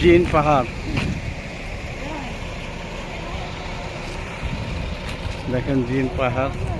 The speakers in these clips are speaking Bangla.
جين فهار. لكن جين فهار.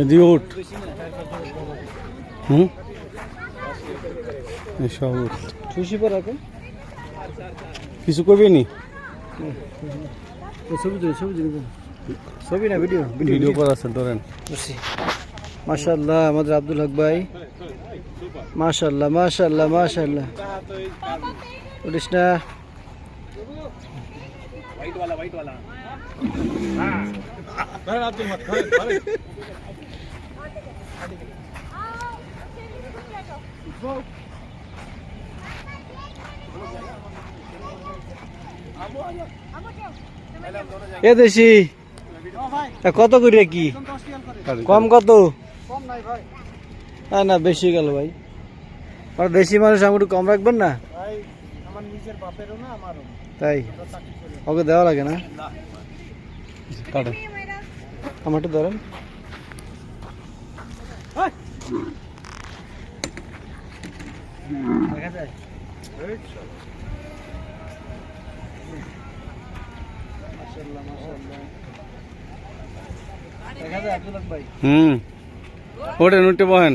এদিকে উঠ। হুম? এসব উঠ। খুশি পর এখন। কিছু করবি নি? ছবি তুলি ছবি তুলি। ছবি না ভিডিও? ভিডিও করা আছে ধরেন। বুঝছি মাশাল্লাহ আমাদের আব্দুল হক ভাই। মাশাল্লাহ মাশাল্লাহ মাশাল্লাহ উঠিস না। এ দেশি কত করে কি? কম কত? না, বেশি গেল ভাই। আর দেশি মানুষ আমার কম রাখবেন না? তাই? ওকে দেওয়া লাগে না? কাটে। আমার ধরেন। দেখা যায়? মাশাআল্লাহ, মাশাআল্লাহ। দেখা যায় আব্দুল হক ভাই? হুম। ওঠেন উঠে বহেন।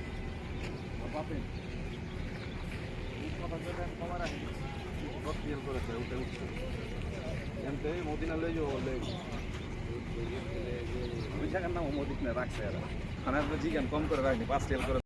ওই জায়গার নাম মদিনা রাখছে আর খানার জিগান কম করে রাখনি পাঁচ তেল করে